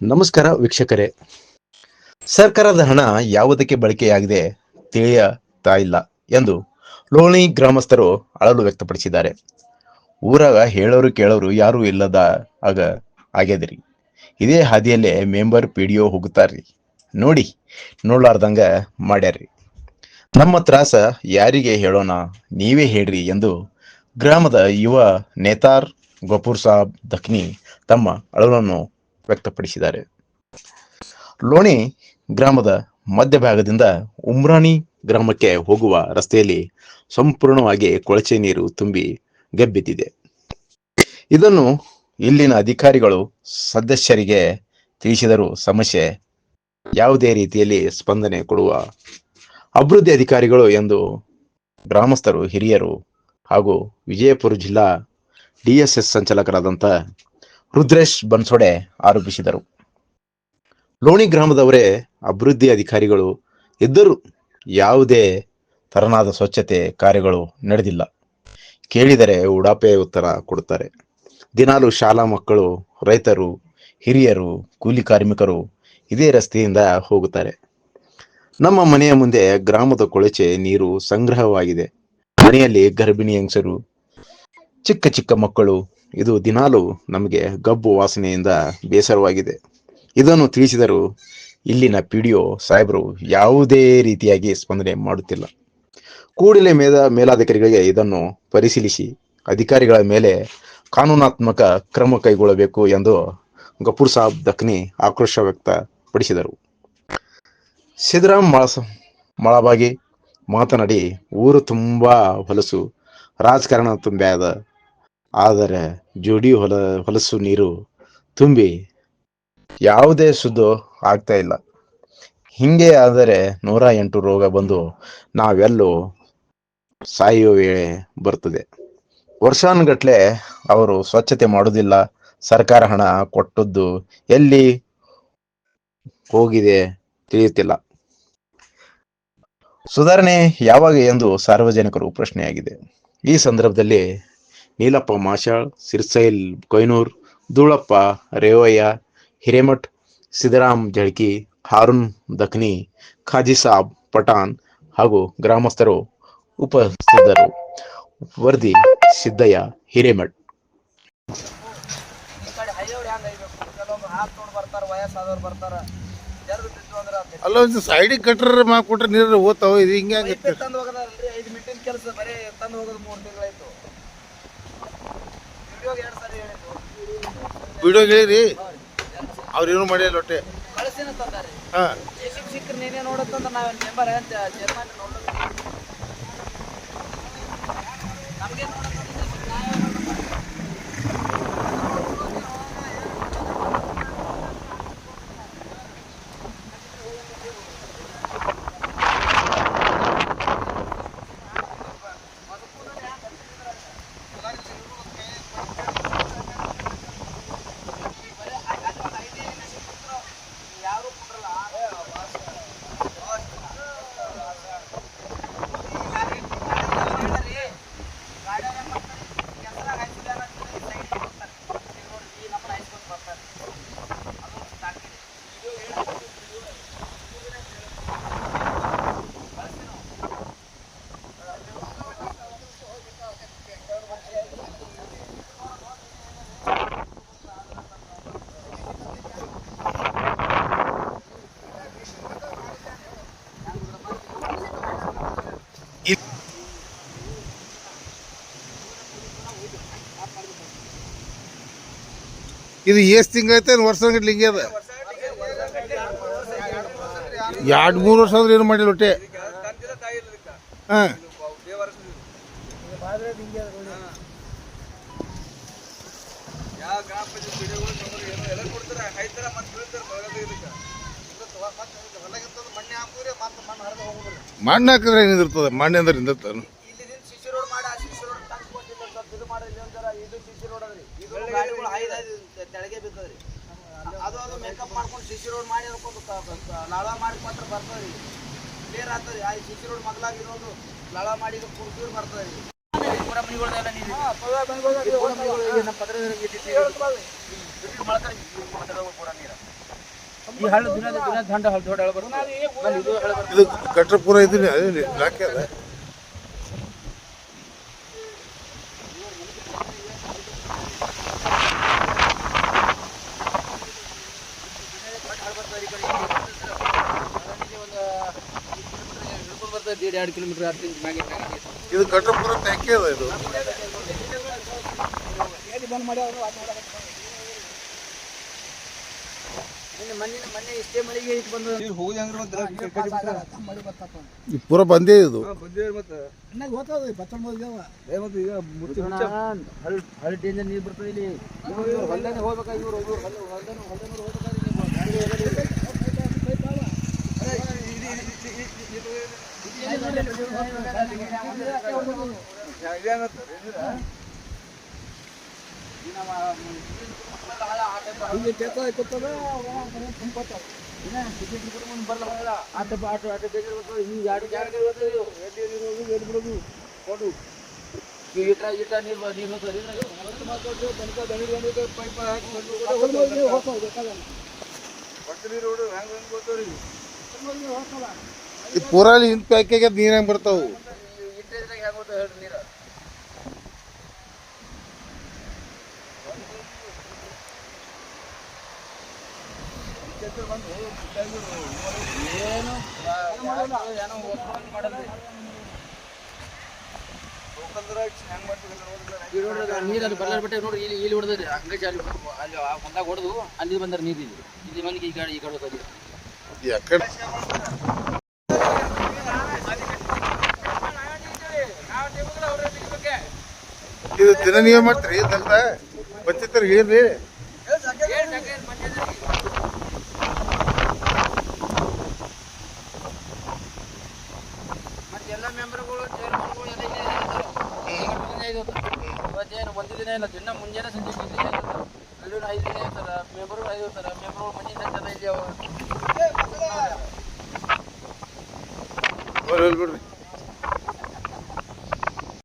ನಮಸ್ಕಾರ ವೀಕ್ಷಕರೇ. ಸರ್ಕಾರದ ಹಣ ಯಾವುದಕ್ಕೆ ಬಳಕೆಯಾಗಿದೆ ತಿಳಿಯತಾ ಇಲ್ಲ ಎಂದು ಲೋಣಿ ಗ್ರಾಮಸ್ಥರು ಅಳಲು ವ್ಯಕ್ತಪಡಿಸಿದ್ದಾರೆ. ಊರಾಗ ಹೇಳೋರು ಕೇಳೋರು ಯಾರೂ ಇಲ್ಲದ ಆಗ ಆಗ್ಯದ್ರಿ. ಇದೇ ಹಾದಿಯಲ್ಲೇ ಮೆಂಬರ್ ಪಿ ಡಿ ಒ ಹೋಗುತ್ತಾರ್ರಿ. ನೋಡಿ, ನೋಡ್ಲಾರ್ದಂಗ ಮಾಡ್ಯಾರ್ರಿ. ನಮ್ಮ ತ್ರಾಸ ಯಾರಿಗೆ ಹೇಳೋಣ ನೀವೇ ಹೇಳ್ರಿ ಎಂದು ಗ್ರಾಮದ ಯುವ ನೇತಾರ್ ಗಫೂರ್ ಸಾಬ್ ದಖ್ನಿ ತಮ್ಮ ಅಳಲನ್ನು ವ್ಯಕ್ತಪಡಿಸಿದ್ದಾರೆ. ಲೋಣಿ ಗ್ರಾಮದ ಮಧ್ಯಭಾಗದಿಂದ ಉಮ್ರಾಣಿ ಗ್ರಾಮಕ್ಕೆ ಹೋಗುವ ರಸ್ತೆಯಲ್ಲಿ ಸಂಪೂರ್ಣವಾಗಿ ಕೊಳಚೆ ನೀರು ತುಂಬಿ ಗೆಬ್ಬಿದ್ದಿದೆ. ಇದನ್ನು ಇಲ್ಲಿನ ಅಧಿಕಾರಿಗಳು, ಸದಸ್ಯರಿಗೆ ತಿಳಿಸಿದರೂ ಸಮಸ್ಯೆ ಯಾವುದೇ ರೀತಿಯಲ್ಲಿ ಸ್ಪಂದನೆ ಕೊಡುವ ಅಭಿವೃದ್ಧಿ ಅಧಿಕಾರಿಗಳು ಎಂದು ಗ್ರಾಮಸ್ಥರು ಹಿರಿಯರು ಹಾಗೂ ವಿಜಯಪುರ ಜಿಲ್ಲಾ ಡಿಎಸ್ಎಸ್ ಸಂಚಾಲಕರಾದಂಥ ರುದ್ರೇಶ್ ಬನ್ಸೋಡೆ ಆರೋಪಿಸಿದರು. ಲೋಣಿ ಗ್ರಾಮದವರೇ ಅಭಿವೃದ್ಧಿ ಅಧಿಕಾರಿಗಳು ಇದ್ದರೂ ಯಾವುದೇ ತರನಾದ ಸ್ವಚ್ಛತೆ ಕಾರ್ಯಗಳು ನಡೆದಿಲ್ಲ. ಕೇಳಿದರೆ ಉಡಾಪೆ ಉತ್ತರ ಕೊಡುತ್ತಾರೆ. ದಿನಾಲು ಶಾಲಾ ಮಕ್ಕಳು, ರೈತರು, ಹಿರಿಯರು, ಕೂಲಿ ಕಾರ್ಮಿಕರು ಇದೇ ರಸ್ತೆಯಿಂದ ಹೋಗುತ್ತಾರೆ. ನಮ್ಮ ಮನೆಯ ಮುಂದೆ ಗ್ರಾಮದ ಕೊಳಚೆ ನೀರು ಸಂಗ್ರಹವಾಗಿದೆ. ಮನೆಯಲ್ಲಿ ಗರ್ಭಿಣಿ ಹೆಂಗಸರು, ಚಿಕ್ಕ ಚಿಕ್ಕ ಮಕ್ಕಳು ಇದು ದಿನಾಲು ನಮಗೆ ಗಬ್ಬು ವಾಸನೆಯಿಂದ ಬೇಸರವಾಗಿದೆ. ಇದನ್ನು ತಿಳಿಸಿದರೂ ಇಲ್ಲಿನ ಪಿ ಡಿ ಒ ಸಾಹೇಬರು ಯಾವುದೇ ರೀತಿಯಾಗಿ ಸ್ಪಂದನೆ ಮಾಡುತ್ತಿಲ್ಲ. ಕೂಡಲೇ ಮೇದ, ಮೇಲಾಧಿಕಾರಿಗಳಿಗೆ ಇದನ್ನು ಪರಿಶೀಲಿಸಿ ಅಧಿಕಾರಿಗಳ ಮೇಲೆ ಕಾನೂನಾತ್ಮಕ ಕ್ರಮ ಕೈಗೊಳ್ಳಬೇಕು ಎಂದು ಗಪೂರ್ ಸಾಬ್ ದಖ್ನಿ ಆಕ್ರೋಶ ವ್ಯಕ್ತಪಡಿಸಿದರು. ಸಿದ್ದರಾಮ್ ಮಳಸ ಮಳಬಾಗಿ ಮಾತನಾಡಿ ಊರು ತುಂಬಾ ಹೊಲಸು, ರಾಜಕಾರಣ ತುಂಬ್ಯಾದ ಆದರೆ ಜೋಡಿ ಹೊಲ, ಹೊಲಸು ನೀರು ತುಂಬಿ ಯಾವುದೇ ಸುದ್ದು ಆಗ್ತಾ ಇಲ್ಲ. ಹಿಂಗೆ ಆದರೆ ನೂರ ಎಂಟು ರೋಗ ಬಂದು ನಾವೆಲ್ಲೂ ಸಾಯುವ ವೇಳೆ ಬರ್ತದೆ. ವರ್ಷಾನುಗಟ್ಲೆ ಅವರು ಸ್ವಚ್ಛತೆ ಮಾಡೋದಿಲ್ಲ ಸರ್ಕಾರ ಹಣ ಕೊಟ್ಟದ್ದು ಎಲ್ಲಿ ಹೋಗಿದೆ ತಿಳಿಯುತ್ತಿಲ್ಲ. ಸುಧಾರಣೆ ಯಾವಾಗ ಎಂದು ಸಾರ್ವಜನಿಕರು ಪ್ರಶ್ನೆಯಾಗಿದೆ. ಈ ಸಂದರ್ಭದಲ್ಲಿ ನೀಲಪ್ಪ ಮಾಶಾಳ್ ಸಿರ್ಸೈಲ್ ಕೊಯ್ನೂರ್ ಧೂಳಪ್ಪ ರೇವಯ್ಯ ಹಿರೇಮಠ್ ಸಿದ್ದರಾಮ್ ಜಳ್ಕಿ ಹಾರುನ್ ದಖ್ನಿ ಖಾಜಿ ಸಾಬ್ ಪಠಾಣ್ ಹಾಗೂ ಗ್ರಾಮಸ್ಥರು ಉಪಸ್ಥಿತರು. ವರದಿ ಸಿದ್ದಯ್ಯ ಹಿರೇಮಠ್. ಅಲ್ಲ ಒಂದು ಸೈಡಿಗೆ ಕಟ್ರ ಮಾಡ್ಕೊಟ್ರೆ ನೀರು ಓದ್ತಾವ ಇದು ಹಿಂಗೆ ಆಗುತ್ತೆ. ತಂದು ಹೋಗೋದಲ್ರಿ ಐದು ಮಿನಿಟಿನ ಕೆಲಸ ಬರೀ ತಂದು ಹೋಗೋದು ಮೂರು ತಿಂಗಳಾಯ್ತು ವಿಡಿಯೋ ಹೇಳಿರಿ. ಅವ್ರು ಏನು ಮಾಡಿಲ್ಲ ಒಟ್ಟೆ. ಹಾಂ. ಸಿಕ್ ಸಿಕ್ಕರು ನೀನೇ ನೋಡತ್ತಂದ್ರೆ ನಾವೇನು ಮೆಂಬರ್ ಅಂತ ನೋಡೋದು. ನಮಗೆ ಇದು ಎಷ್ಟು ತಿಂಗಳೈತೆ ವರ್ಷ ಗಂಟ್ಲೆ ಹಿಂಗೆ ಅದ? ಎರಡು ಮೂರು ವರ್ಷ ಆದ್ರೆ ಏನು ಮಾಡಿಲ್ಲ ಒಟ್ಟೆ. ಹಾಂ. ಮಣ್ಣು ಹಾಕಿದ್ರೆ ಏನಿದಿರ್ತದೆ? ತೊಗೊಂಡ್ರೆ ಏನೋ ಎಲ್ಲ ಕೊಡ್ತಾರೆ ಹಾಯ್ತಾರ ಮತ್ತೆ ಬೀಳ್ತಾರೆ ಬರೋದು ಇದಕ್ಕೆ ಮಣ್ಣೆ ಹಾಕುದ್ರೆ ಮತ್ತೆ ಮಣ್ಣು ಹರಿದು ಹೋಗ್ಬಿಡ್ರಿ ಮಣ್ಣು ಹಾಕಿದ್ರೆ ಏನಿರ್ತದೆ ಮಣ್ಣು ಅಂದ್ರೆ ನಿಂದಿರ್ತಾನೆ ಇಲ್ಲಿ ನಿಂತು ಸಿಸಿ ರೋಡ್ ಮಾಡಿ ಆ ಸಿಸಿ ರೋಡ್ ತಗ್ಸ್ಕೊಟ್ಟಿಲ್ಲ ಸ್ವಲ್ಪ ಇದು ಮಾಡಿಲ್ಲ ಅಂತಾರ ಇದು ಸಿಸಿ ರೋಡ್ ಅದ್ರಿ ಇದು ಗಾಡಿಗಳು ಹೈದ ತೆಳಗೆ ಬಿದ್ದದ್ರಿ. ಅದು ಅದು ಮೇಕಪ್ ಮಾಡ್ಕೊಂಡು ಸಿಸಿ ರೋಡ್ ಮಾಡಿ ಅನ್ಕೊಂಡು ಲಾಳ ಮಾಡಿ ಕೊಟ್ರೆ ಬರ್ತದ್ರಿ. ಕ್ಲಿಯರ್ ಆಗ್ತದ್ರಿ. ಆ ಸಿಸಿ ರೋಡ್ ಮಗ್ಲಾಗಿರೋದು ಲಾಳ ಮಾಡಿ ಇದು ಕುರ್ಸೂರ್ ಬರ್ತದ್ರಿ. ಪೂರ ಮನಿಗಳ್ದೆಲ್ಲ ನೀರು. ಪೂರ ಮನಿಗಳು ನಮ್ಮ ಪತ್ರ ಪೂರ ನೀರು ಈ ಹಳ್ಳ ದಿನ ದಿನ ದಂಡ ಹಳ್ಳ ದೊಡ್ಡ ಹಳ್ಳ ಬರ್ತದೆ ಆಮೇಲೆ ಇದು ಹಳ್ಳ ಬರ್ತದೆ ಇದು ಗಟ್ರ ಪೂರ ಇದೀನಿ ಅದೇ ಇಲಾಖೆ ಅದ ಹಿಡ್ಕೊಂಡು ಬರ್ತದೆ ಎರಡು ಕಿಲೋಮೀಟರ್ ಹತ್ತು ಮ್ಯಾಗೆ ಇದು ಕಟ್ಟಪುರ ಪೂರ ಟ್ಯಾಂಕಿ ಅದ ಇದು? ಬಂದು ಈ ಪೂರ ಬಂದೇ ಇದು? ಡೇಂಜರ್ ನೀರು ಬರ್ತದೆ ಇಲ್ಲಿ. ಹೋಗ್ಬೇಕಾಗಿ ಇವ್ರು ಇವ್ರು ಹೊಲ ಹೊಲ್ದಾನೆ ಹೊಲ್ದಾನೆ ಆಟ ಆಟೋ ಆಟ ಜಾಗ ಬರ್ತದೆ ಇವು. ಎಲ್ಲಿ ಎಲ್ಲಿ ಬಿಡೋದು? ಕೊಡು. ಈಟ ಈಟ ನೀರು ಬ- ನೀರು ಮಾತಾಡ್ದು, ತನಕ ದಣಿ ದಣಿಗೆ ಪೈಪ್ ಹಾಕಿ ನೀರು ಹೊಡು, ಹೆಂಗ್ ಹೆಂಗ್ ಬರ್ತಾವ್ರಿ ಇವು? ಈ ಪೂರ ಅಲ್ಲಿ ಹಿಂದ್ ಪ್ಯಾಕಿಗೆ ನೀರ್ ಹೆಂಗ್ ಬರ್ತಾವು? ಈ ಹೆಂಗೆ ಹೇಳ್ರಿ ನೀರು? ಏನು ಏನೋ ಮಾಡಲ್ರಿ. ನೀರು ಅಲ್ಲಿ ಬರ್ಲಾರ ಬಿಟ್ಟೆ ನೋಡ್ರಿ ಇಲ್ಲಿ ಇಲ್ಲಿ ಹೊಡೆದ್ರಿ ಹಂಗೆ ಜಾಲಿ ಅಲ್ಲಿ ಆ ಹೊಂದಾಗ ಹೊಡೆದು ಅಲ್ಲಿ ಬಂದ್ರೆ ನೀರು ಇಲ್ಲಿ. ಇಲ್ಲಿ ಮಂದಿಗೆ ಈ ಕಡೆ ಈ ಕಡೆ ಹೋಗೋದು ಯಾಕಡೆ ಇದು ದಿನ ನೀವೇ ಮಾಡ್ತೀರಿ ಬಚ್ಚಿತ್ತರ ಹೇಳ್ರಿ ಮತ್ತೆ ಎಲ್ಲ ಮೆಂಬರ್ಗಳು ಚೇರ್ಮನ್ಗಳು ಎಲ್ಲ ಇಲ್ಲೇ ಇರ್ತಾರೆ. ಐದು ಹೊತ್ತು. ಇವತ್ತೇನು ಒಂದು ದಿನ ಇಲ್ಲ ದಿನ ಮುಂಜಾನೆ ಸಂಜೆ ಇರ್ತಾರೆ. ಅಲ್ಲೂ ಐದು ದಿನ ಇರ್ತಾರ ಮೆಂಬರ್ಗಳು ಐದು ಇರ್ತಾರೆ ಮೆಂಬರು ಮನೆ ಜನ ಇಲ್ಲಿ ಹೇಳ್ಬಿಡ್ರಿ.